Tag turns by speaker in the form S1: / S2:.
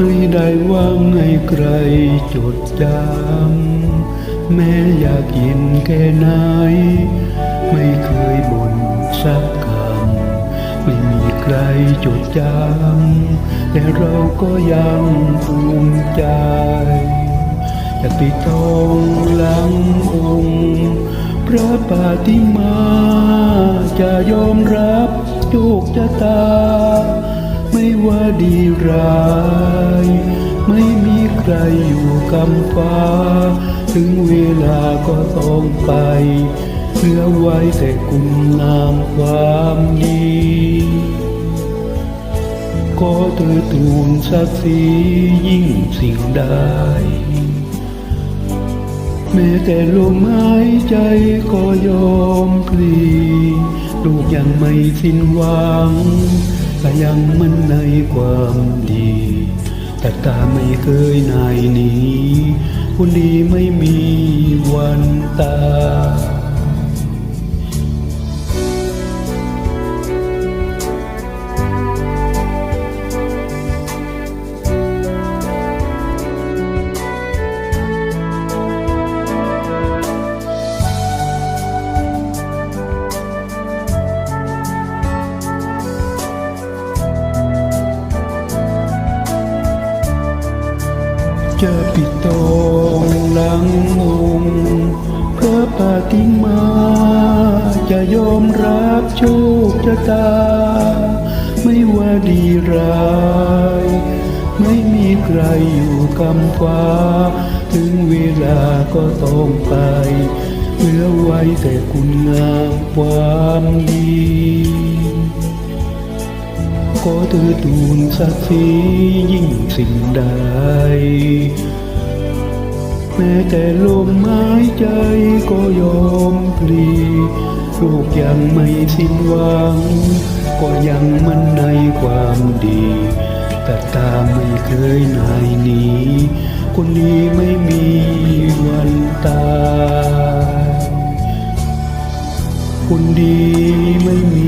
S1: ไม่ได้หว่างให้ใครจดจำแม้อยากกินแค่ไหน ไม่เคยบ่นสักคำไม่มีใครจดจำแต่เราก็ยังภูมิใจจะไปทองหลังองค์พระปาติมาจะยอมรับโชคชะตาไม่ว่า ดีร้าย ไม่มีใครอยู่กำฟ้า ถึงเวลาก็ต้องไปเหลือไว้แต่คุณงามความดีก็เธอทูลศักดิ์ศรียิ่งสิ่งใดแม้แต่ลมหายใจก็ยอมพลีลูกยังไม่สิ้นหวัง ยังมันในความดี แต่ตาไม่เคยนายหนีคนดีไม่มีวันตา จะปิดทองหลังองค์พระปาติมา จะยอมรับโชคชะตา ไม่ว่าดีร้าย ไม่มีใครอยู่กำฟ้า ถึงเวลาก็ต้องไปเหลือไว้แต่คุณงามความดี ขอเธอตูนสักสิยิ่งสิ่งใด แม้แต่ลมหายใจก็ยอมปลีโลูกยังไม่สิ้นหวัง ก็ยังมันในความดีแต่ตาไม่เคยนายหนีคนนี้ไม่มีวันตายคนดีไม่มี